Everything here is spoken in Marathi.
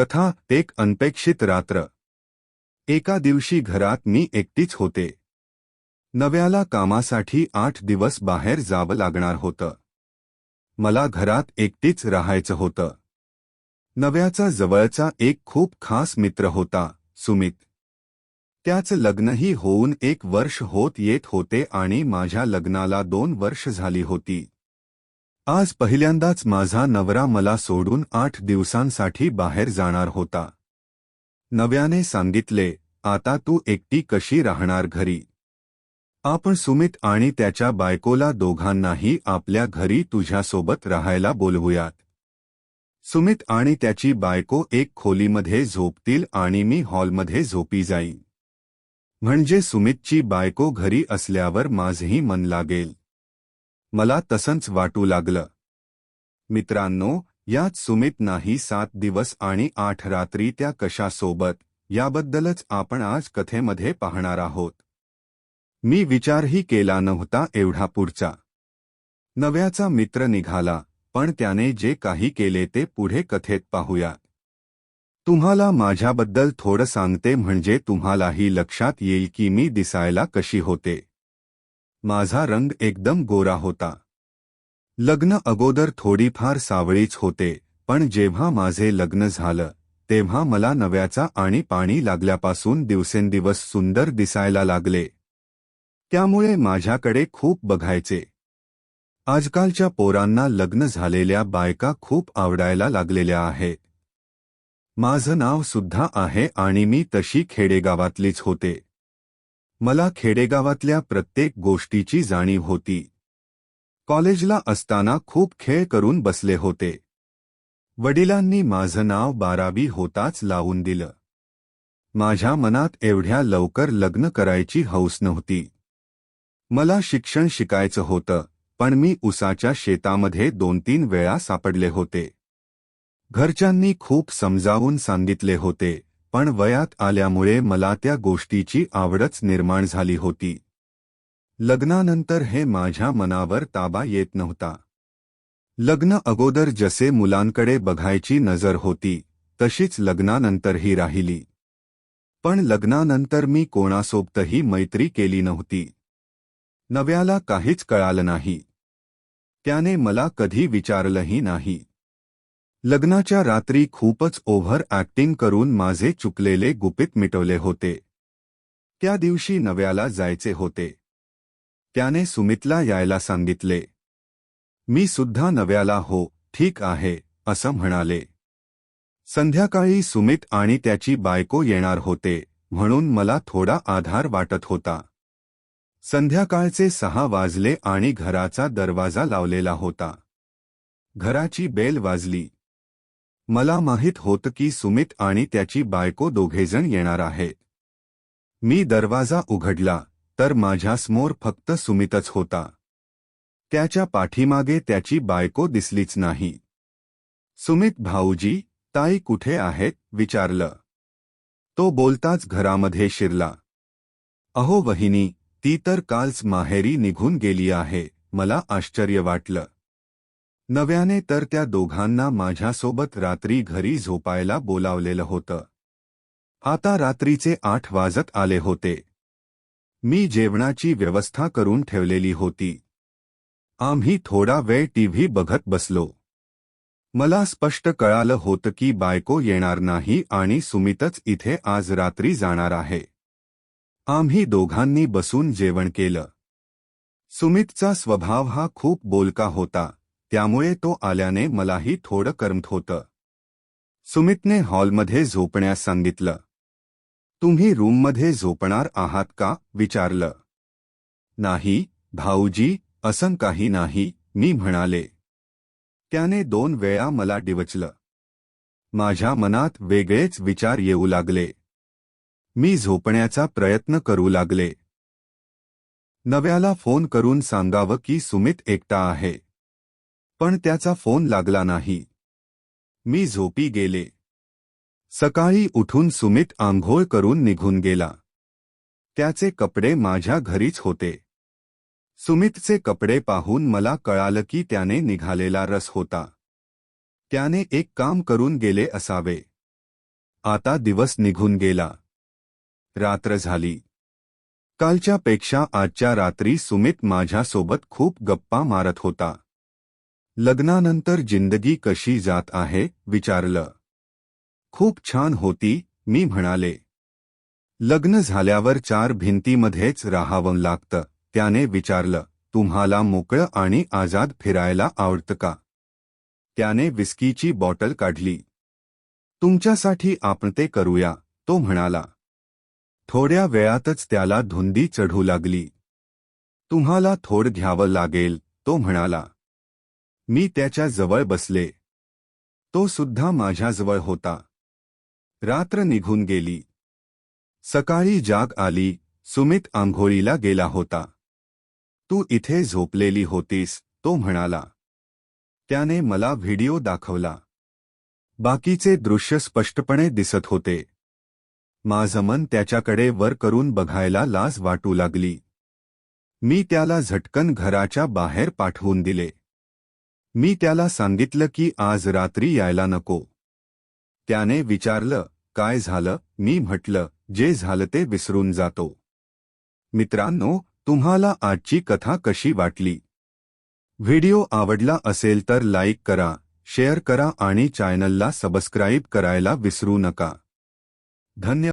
कथा एक अनपेक्षित रात्र. एका दिवशी घरात मी एकटीच होते. नव्याला कामासाठी आठ दिवस बाहेर जावं लागणार होतं. मला घरात एकटीच राहायचं होतं. नव्याचा जवळचा एक खूप खास मित्र होता सुमित. त्याचं लग्नही होऊन एक वर्ष होत येत होते आणि माझ्या लग्नाला दोन वर्ष झाली होती. आज पहिल्यांदाच माझा नवरा मला सोडून आठ दिवसांसाठी बाहेर जाणार होता. नव्याने सांगितले आता तू एकटी कशी राहणार घरी? आपण सुमित आणि त्याच्या बायकोला दोघांनाही आपल्या घरी तुझ्यासोबत राहायला बोलवूयात. सुमित आणि त्याची बायको एक खोलीमध्ये झोपतील आणि मी हॉलमध्ये झोपी जाईन. म्हणजे सुमितची बायको घरी असल्यावर माझंही मन लागेल. मला तसंच वाटू लागलं. मित्रांनो यात सुमित नाही सात दिवस आणि आठ रात्री त्या कशासोबत याबद्दलच आपण आज कथेमध्ये पाहणार आहोत. मी विचारही केला नव्हता एवढा पुढचा. नव्याचा मित्र निघाला पण त्याने जे काही केले ते पुढे कथेत पाहूया. तुम्हाला माझ्याबद्दल थोडं सांगते म्हणजे तुम्हालाही लक्षात येईल की मी दिसायला कशी होते. माझा रंग एकदम गोरा होता. लग्न अगोदर थोडीफार सावळीच होते पण जेव्हा माझे लग्न झालं तेव्हा मला नव्याचा आणि पाणी लागल्यापासून दिवसेंदिवस सुंदर दिसायला लागले. त्यामुळे माझ्याकडे खूप बघायचे. आजकालच्या पोरांना लग्न झालेल्या बायका खूप आवडायला लागलेल्या आहेत माझं नाव सुद्धा आहे आणि मी तशी खेडेगावातलीच होते. मला खेडेगावातल्या प्रत्येक गोष्टीची जाणीव होती. कॉलेजला असताना खूप खेळ करून बसले होते. वडिलांनी माझं नाव बारावी होताच लावून दिलं. माझ्या मनात एवढ्या लवकर लग्न करायची हौस नव्हती. मला शिक्षण शिकायचं होतं पण मी उसाच्या शेतामध्ये दोन तीन वेळा सापडले होते. घरच्यांनी खूप समजावून सांगितले होते. पण वयात आल्यामुळे मला त्या गोष्टीची आवडच निर्माण झाली होती. लग्नानंतर हे माझ्या मनावर ताबा येत नव्हता. लग्न अगोदर जसे मुलांकडे बघायची नजर होती तशीच लग्नानंतरही राहिली. पण लग्नानंतर मी कोणासोबतही मैत्री केली नव्हती. नव्याला काहीच कळालं नाही. त्याने मला कधी विचारलंही नाही. लग्नाच्या रात्री खूपच ओव्हर ऍक्टिंग करून माझे चुकलेले गुपित मिटवले होते. त्या दिवशी नव्याला जायचे होते. त्याने सुमितला यायला सांगितले. मी सुद्धा नव्याला हो ठीक आहे असं म्हणाले. संध्याकाळी सुमित आणि त्याची बायको येणार होते म्हणून मला थोडा आधार वाटत होता. संध्याकाळचे सहा वाजले आणि घराचा दरवाजा लावलेला होता. घराची बेल वाजली. मला माहीत होतं की सुमित आणि त्याची बायको दोघेजण येणार आहेत मी दरवाजा उघडला तर माझ्यासमोर फक्त सुमितच होता. त्याच्या पाठीमागे त्याची बायको दिसलीच नाही. सुमित भाऊजी ताई कुठे आहेत? विचारलं. तो बोलताच घरामध्ये शिरला. अहो वहिनी ती तर कालच माहेरी निघून गेली आहे मला आश्चर्य वाटलं. नव्याने तर त्या दोघांना माझ्यासोबत रात्री घरी झोपायला बोलावलेलं होतं. आता रात्रीचे आठ वाजत आले होते. मी जेवणाची व्यवस्था करून ठेवलेली होती. आम्ही थोडा वेळ टीव्ही बघत बसलो. मला स्पष्ट कळालं होतं की बायको येणार नाही आणि सुमितच इथे आज रात्री जाणार आहे. आम्ही दोघांनी बसून जेवण केलं. सुमितचा स्वभाव हा खूप बोलका होता. त्यामुळे तो आल्याने मलाही थोडं करमत होतं. सुमितने हॉलमध्ये झोपण्यास सांगितलं. तुम्ही रूममध्ये झोपणार आहात का? विचारलं. नाही भाऊजी असं काही नाही मी म्हणाले. त्याने दोन वेळा मला डिवचलं. माझ्या मनात वेगळेच विचार येऊ लागले. मी झोपण्याचा प्रयत्न करू लागले. नव्याला फोन करून सांगावं की सुमित एकटा आहे. पण त्याचा फोन लागला नाही. मी झोपी गेले. सकाळी उठून सुमित आंघोळ करून निघून गेला. त्याचे कपडे माझ्या घरीच होते. सुमितचे कपडे पाहून मला कळालं की त्याने निघालेला रस होता. त्याने एक काम करून गेले असावे. आता दिवस निघून गेला. रात्र झाली. कालच्या पेक्षा आजच्या रात्री सुमित माझ्यासोबत खूप गप्पा मारत होता. लग्नानंतर जिंदगी कशी जात आहे? विचारलं. खूप छान होती मी म्हणाले. लग्न झाल्यावर चार भिंतीमध्येच राहावं लागतं त्याने विचारलं. तुम्हाला मोकळं आणि आजाद फिरायला आवडतं का? त्याने विस्कीची बॉटल काढली. तुमच्यासाठी आपण ते करूया तो म्हणाला. थोड्या वेळातच त्याला धुंदी चढू लागली. तुम्हाला थोड घ्यावं लागेल तो म्हणाला. मी त्याच्याजवळ बसले. तो सुद्धा माझ्याजवळ होता. रात्र निघून गेली. सकाळी जाग आली सुमित आंघोळीला गेला होता. तू इथे झोपलेली होतीस तो म्हणाला. त्याने मला व्हिडिओ दाखवला. बाकीचे दृश्य स्पष्टपणे दिसत होते. माझं मन त्याच्याकडे वर करून बघायला लाज वाटू लागली. मी त्याला झटकन घराच्या बाहेर पाठवून दिले. मी त्याला सांगितलं की आज रात्री यायला नको. त्याने विचारलं काय झालं? मी म्हटलं जे झालं ते विसरून जातो. मित्रांनो तुम्हाला आजची कथा कशी वाटली? व्हिडिओ आवडला असेल तर लाईक करा शेअर करा आणि चॅनलला सबस्क्राईब करायला विसरू नका. धन्यवाद